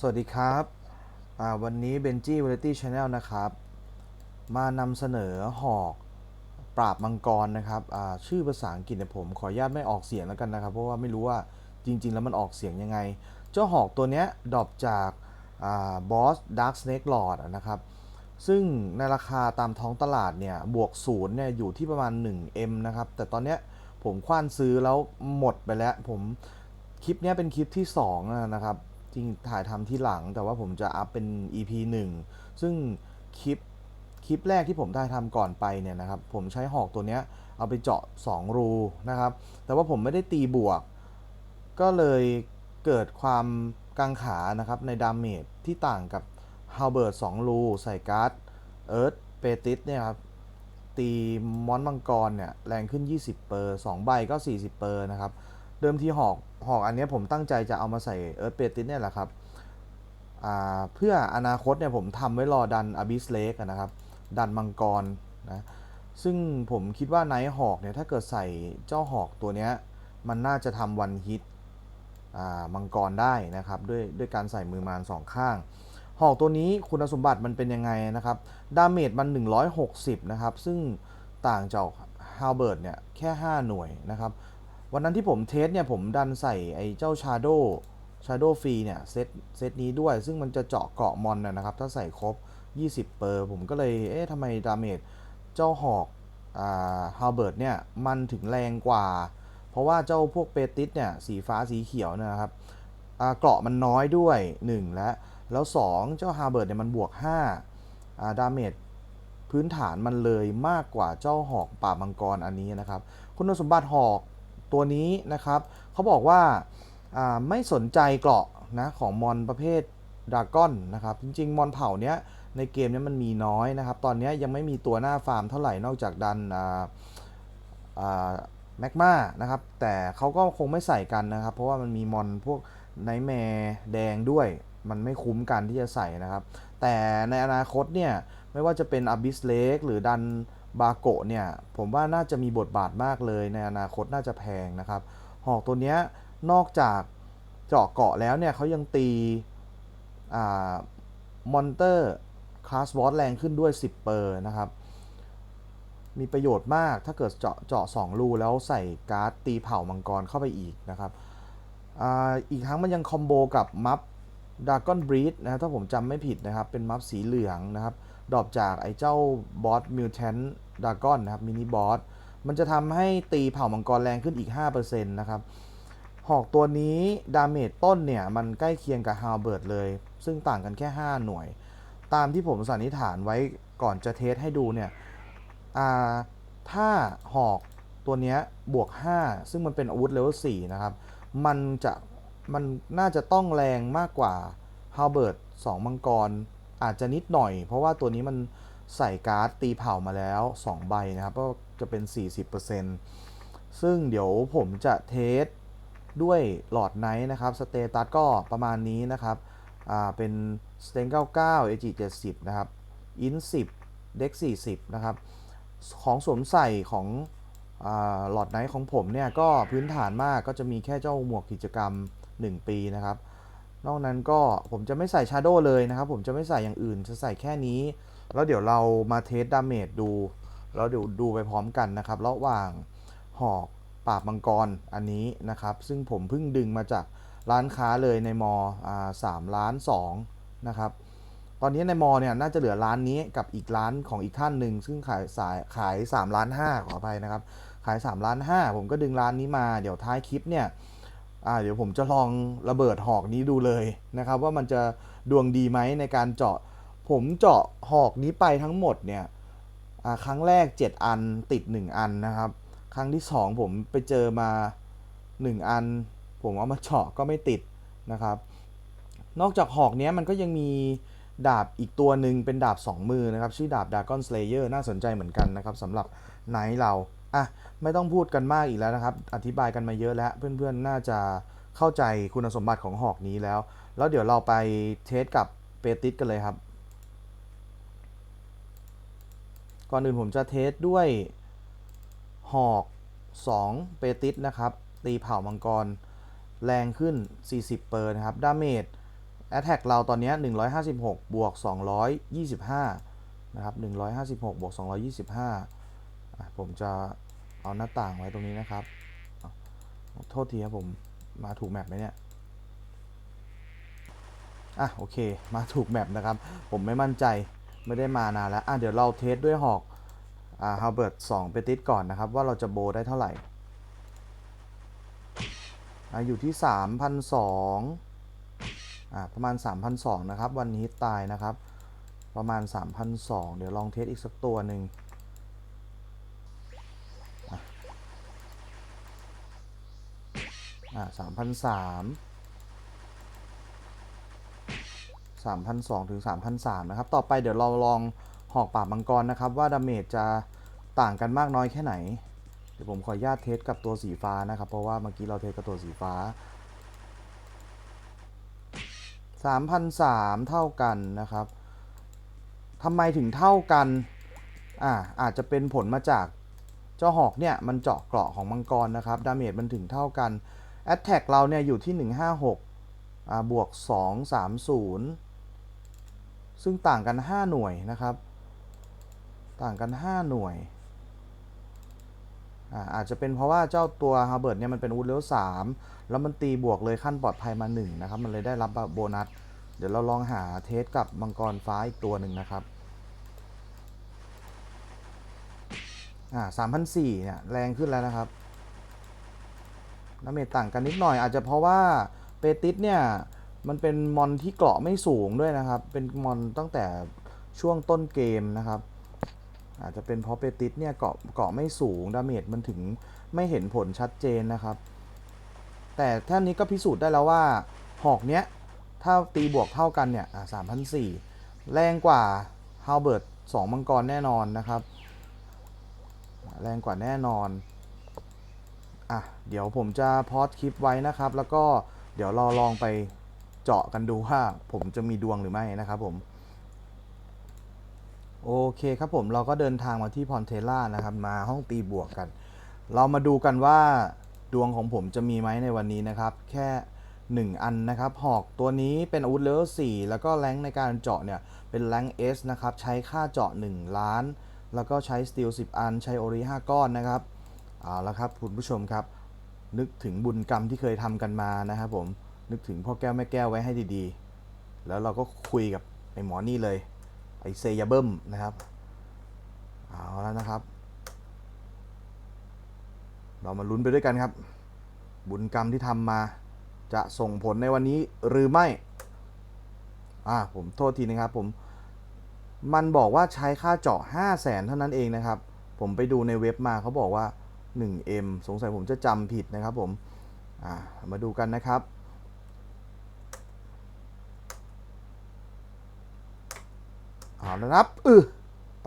สวัสดีครับวันนี้ Benji Variety Channel นะครับ มานำเสนอหอกปราบมังกรนะครับชื่อภาษาอังกฤษเนี่ยผมขออนุญาตไม่ออกเสียงแล้วกันนะครับ เพราะว่าไม่รู้ว่าจริง ๆ แล้วมันออกเสียงยังไง เจ้าหอกตัวเนี้ยดรอปจากบอส Dark Snake Lord อะนะครับ ซึ่งในราคาตามท้องตลาดเนี่ยบวกศูนย์เนี่ยอยู่ที่ประมาณ 1M นะครับ แต่ตอนเนี้ยผมคว้านซื้อแล้วหมดไปแล้วผมคลิปนี้เป็นคลิปที่2อะนะครับ ริงถ่ายทำที่หลัง แต่ว่าผมจะอัพเป็น EP 1 ซึ่งคลิปคลิปแรกที่ผมได้ทำก่อนไปเนี่ยนะครับผมใช้หอกตัวเนี้ยเอาไปเจาะ 2 รูนะครับ แต่ว่าผมไม่ได้ตีบวก ก็เลยเกิดความกังขานะครับในดาเมจที่ต่างกับฮาวเบิร์ด2รูใส่การ์ดเอิร์ธเปติสเนี่ยครับตีมอนมังกรเนี่ยแรงขึ้น 20 เปอร์2ใบก็ 40 เปอร์นะครับ เดิมทีหอกหอกอันนี้ผมตั้งใจจะเอามาใส่เอิร์ธเปติสเนี่ยแหละครับเพื่ออนาคตเนี่ยผมทำไว้รอดันอ b ิสเลกนะครับ ดันมังกรนะซึ่งผมคิดว่าไนท์หอกเนี่ยถ้าเกิดใส่เจ้าหอกตัวเนี้ยมันน่าจะทำวันฮิตมังกรได้นะครับด้วยด้วยการใส่มือมานสองข้าง หอกตัวนี้คุณสมบัติมันเป็นยังไงนะครับดาเมจมัน 160 นะครับ ซึ่งต่างจากฮาวเบิร์ดเนี่ยแค่ 5 หน่วยนะครับ วันนั้นที่ผมเทสเนี่ยผมดันใส่ไอ้เจ้า Shadow Shadow ฟรีเนี่ยเซตเซตนี้ด้วย ซึ่งมันจะเจาะเกาะมอนนะนะครับ ถ้าใส่ครบ 20 เปอร์ ผมก็เลย เอ๊ะทำไมดาเมจเจ้าหอกอ่าฮาวเบิร์ดเนี่ย มันถึงแรงกว่า เพราะว่าเจ้าพวกเปติสเนี่ย สีฟ้าสีเขียวนะครับอ่าเกาะมันน้อยด้วย 1 และ แล้ว 2 เจ้าฮาร์เบิร์ดเนี่ยมันบวก5อ่าดาเมจพื้นฐานมันเลยมากกว่าเจ้าหอกป่ามังกรอันนี้นะครับ คุณสมบัติหอก ตัวนี้นะครับเขาบอกว่าไม่สนใจเกราะนะของมอนประเภทดราก้อนนะครับ จริง ๆ มอนเผ่าเนี้ยในเกมเนี้ยมันมีน้อยนะครับ ตอนนี้ยังไม่มีตัวหน้าฟาร์มเท่าไหร่นอกจากดันแมกมานะครับ แต่เขาก็คงไม่ใส่กันนะครับ เพราะว่ามันมีมอนพวกไนแมร์แดงด้วย มันไม่คุ้มกันที่จะใส่นะครับ แต่ในอนาคตเนี่ย ไม่ว่าจะเป็น Abyss Lake หรือดัน บาโกะเนี่ยผมว่าน่าจะมีบทบาทมากเลยในอนาคตน่าจะแพงนะครับ หอกตัวเนี้ยนอกจากเจาะเกาะแล้วเนี่ยเขายังตีมอนเตอร์คลาสบอสแรงขึ้นด้วย 10 เปอร์นะครับ มีประโยชน์มากถ้าเกิดเจาะเจาะ2รูแล้วใส่การ์ดตีเผ่ามังกรเข้าไปอีกนะครับออีกครั้งมันยังคอมโบกับมัฟดากอนบรีดนะถ้าผมจำไม่ผิดนะครับ เป็นมัฟสีเหลืองนะครับ ดรอปจากไอ้เจ้าบอสมิวแทนดากอนนะครับมินิบอสมันจะทำให้ตีเผ่ามังกรแรงขึ้นอีก 5%นะครับหอกตัวนี้ดาเมจต้นเนี่ย มันใกล้เคียงกับฮาวเบิร์ดเลย ซึ่งต่างกันแค่ 5 หน่วย ตามที่ผมสันนิษฐานไว้ก่อนจะเทสให้ดูเนี่ยถ้าหอกตัวนี้บวก 5 ซึ่งมันเป็นอาวุธเลเวล4นะครับ มันจะมันน่าจะต้องแรงมากกว่าฮาวเบิร์ด2มังกร อาจจะนิดหน่อย เพราะว่าตัวนี้มันใส่การ์ดตีเผามาแล้ว 2 ใบนะครับ ก็จะเป็น 40%ซึ่งเดี๋ยวผมจะเทสด้วยหลอดไนท์นะครับ สเตตัสก็ประมาณนี้นะครับ อ่า เป็นสเตน99 AG 70 นะครับ อิน10 เด็ก40 นะครับ ของสวมใส่ของหลอดไนท์ของผมเนี่ย ก็พื้นฐานมากก็จะมีแค่เจ้าหมวกกิจกรรม 1 ปีนะครับ นอกนั้นก็ผมจะไม่ใส่ชาโดเลยนะครับ ผมจะไม่ใส่อย่างอื่นจะใส่แค่นี้ แล้วเดี๋ยวเรามาเทสดาเมจดู แล้วเดี๋ยวดูไปพร้อมกันนะครับระหว่างหอกปราบมังกรอันนี้นะครับ ซึ่งผมเพิ่งดึงมาจากร้านค้าเลยในมอสามล้านสองนะครับตอนนี้ในมอเนี่ยน่าจะเหลือร้านนี้กับอีกร้านของอีกท่านหนึ่งซึ่งขายสายขาย3ล้าน5ขออภัยนะครับ ขาย3ล้าน5ผมก็ดึงร้านนี้มาเดี๋ยวท้ายคลิปเนี่ย อ่าเดี๋ยวผมจะลองระเบิดหอกนี้ดูเลยนะครับว่ามันจะดวงดีไหมในการเจาะ ผมเจาะหอกนี้ไปทั้งหมดเนี่ยครั้งแรก 7 อันติด 1 อันนะครับ ครั้งที่ 2 ผมไปเจอมา 1 อัน ผมเอามาเจาะก็ไม่ติดนะครับ นอกจากหอกนี้มันก็ยังมีดาบอีกตัวหนึ่งเป็นดาบ 2 มือนะครับ ชื่อดาบ Dragon Slayer น่าสนใจเหมือนกันนะครับสำหรับไนท์เรา อะไม่ต้องพูดกันมากอีกแล้วนะครับ อธิบายกันมาเยอะแล้ว เพื่อนๆ น่าจะเข้าใจคุณสมบัติของหอกนี้แล้ว แล้วเดี๋ยวเราไปเทสกับเปติสกันเลยครับ ก่อนอื่นผมจะเทสด้วยหอก 2 เปติสนะครับ ตีเผ่ามังกร แรงขึ้น 40 เปอร์นะครับ ดาเมจแอตแทกเราตอนนี้ย156 บวก 225 นะครับ 156 บวก 225อะ ผมจะเอาหน้าต่างไว้ตรงนี้นะครับ โทษทีครับผมมาถูกแมปไหมเนี่ย อะโอเค มาถูกแมปนะครับ ผมไม่มั่นใจไม่ได้มานานแล้ว อะเดี๋ยวเราเทสด้วยหอกอ่าฮาเบิร์ต2ไปติดก่อนนะครับ ว่าเราจะโบได้เท่าไหร่ อะอยู่ที่3,200อ่าประมาณ3,200นะครับ วันนี้ตายนะครับ ประมาณ3,200เดี๋ยวลองเทสอีกสักตัวหนึ่งอะ อ่า3,300 3,200ถึง3,300นะครับ ต่อไปเดี๋ยวเราลองหอกปราบมังกรนะครับ ว่าดาเมจจะต่างกันมากน้อยแค่ไหน เดี๋ยวผมขออนุญาตเทสกับตัวสีฟ้านะครับ เพราะว่าเมื่อกี้เราเทสกับตัวสีฟ้า3,300เท่ากันนะครับทำไมถึงเท่ากัน อ่า อาจจะเป็นผลมาจาก เจ้าหอกเนี่ย มันเจาะเกราะของมังกรนะครับ ดาเมจมันถึงเท่ากัน แอตแทกเราเนี่ยอยู่ที่ 156อ่าบวก 230 ซึ่งต่างกัน 5 หน่วยนะครับ ต่างกัน 5 หน่วยอาอาจจะเป็นเพราะว่าเจ้าตัวฮาร์เบิร์ตเนี่ยมันเป็นวูดเลเวล3แล้วมันตีบวกเลยขั้นปลอดภัยมา 1 นะครับ มันเลยได้รับโบนัส เดี๋ยวเราลองหาเทสกับมังกรฟ้าอีกตัวหนึ่งนะครับอ่า3,004เนี่ยแรงขึ้นแล้วนะครับ น้ำเมจต่างกันนิดหน่อย อาจจะเพราะว่าเปติสเนี่ยมันเป็นมอนที่เกราะไม่สูงด้วยนะครับ เป็นมอนตั้งแต่ช่วงต้นเกมนะครับ อาจจะเป็นเพราะเปติสเนี่ยเกาะเกาะไม่สูงดาเมจมันถึงไม่เห็นผลชัดเจนนะครับ แต่ท่านนี้ก็พิสูจน์ได้แล้วว่าหอกเนี้ยถ้าตีบวกเท่ากันเนี่ยสามพันสี่แรงกว่าฮาวเบิร์ตสองมังกรแน่นอนนะครับ แรงกว่าแน่นอน อะเดี๋ยวผมจะพอดคลิปไว้นะครับ แล้วก็เดี๋ยวเราลองไปเจาะกันดูว่าผมจะมีดวงหรือไม่นะครับผมโอเคครับผมเราก็เดินทางมาที่พอนเทล่านะครับ มาห้องตีบวกกัน เรามาดูกันว่าดวงของผมจะมีไหมในวันนี้นะครับ แค่ 1 อันนะครับ หอกตัวนี้เป็นอาวุธเลเวล4แล้วก็แรงในการเจาะเนี่ยเป็นแรง S นะครับ ใช้ค่าเจาะ 1 ล้าน แล้วก็ใช้สตีล10 อัน ใช้โอริ5ก้อนนะครับ เอาละครับคุณผู้ชมครับ นึกถึงบุญกรรมที่เคยทำกันมานะครับผมนึกถึงพ่อแก้วแม่แก้วไว้ให้ดีๆ แล้วเราก็คุยกับไอ้หมอนี่เลยไอ้เซยาเบิ้มนะครับเอาแล้วนะครับ เรามาลุ้นไปด้วยกันครับ บุญกรรมที่ทำมาจะส่งผลในวันนี้หรือไม่อ่าผมโทษทีนะครับผมมันบอกว่าใช้ค่าเจาะ5 0 0แสนเท่านั้นเองนะครับ ผมไปดูในเว็บมาเขาบอกว่า 1M สงสัยผมจะจำผิดนะครับผมามาดูกันนะครับเอาละครับอือ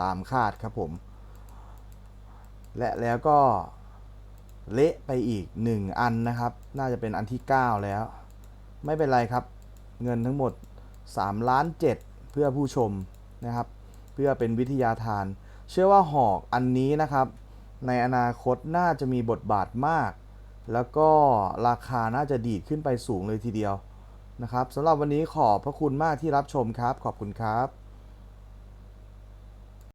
ตามคาดครับผม และแล้วก็เละไปอีก 1 อันนะครับ น่าจะเป็นอันที่ 9 แล้ว ไม่เป็นไรครับ เงินทั้งหมด3ล้าน7เพื่อผู้ชมนะครับ เพื่อเป็นวิทยาทาน เชื่อว่าหอกอันนี้นะครับ ในอนาคตน่าจะมีบทบาทมาก แล้วก็ราคาน่าจะดีดขึ้นไปสูงเลยทีเดียวนะครับสำหรับวันนี้ขอบพระคุณมากที่รับชมครับ ขอบคุณครับ